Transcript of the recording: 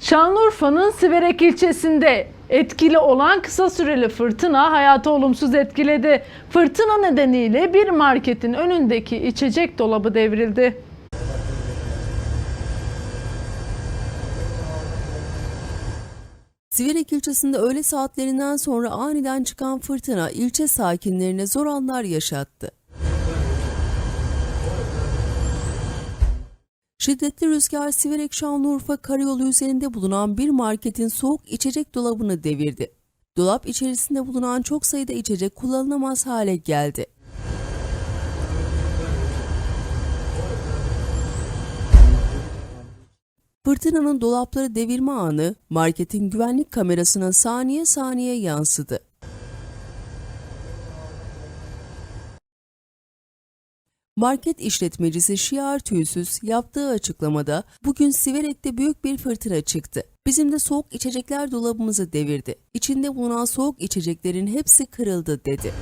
Şanlıurfa'nın Siverek ilçesinde etkili olan kısa süreli fırtına hayatı olumsuz etkiledi. Fırtına nedeniyle bir marketin önündeki içecek dolabı devrildi. Siverek ilçesinde öğle saatlerinden sonra aniden çıkan fırtına ilçe sakinlerine zor anlar yaşattı. Şiddetli rüzgar Siverek Şanlıurfa karayolu üzerinde bulunan bir marketin soğuk içecek dolabını devirdi. Dolap içerisinde bulunan çok sayıda içecek kullanılamaz hale geldi. Fırtınanın dolapları devirme anı marketin güvenlik kamerasına saniye saniye yansıdı. Market işletmecisi Şiar Tüysüz yaptığı açıklamada bugün Siverek'te büyük bir fırtına çıktı. Bizim de soğuk içecekler dolabımızı devirdi. İçinde bulunan soğuk içeceklerin hepsi kırıldı dedi.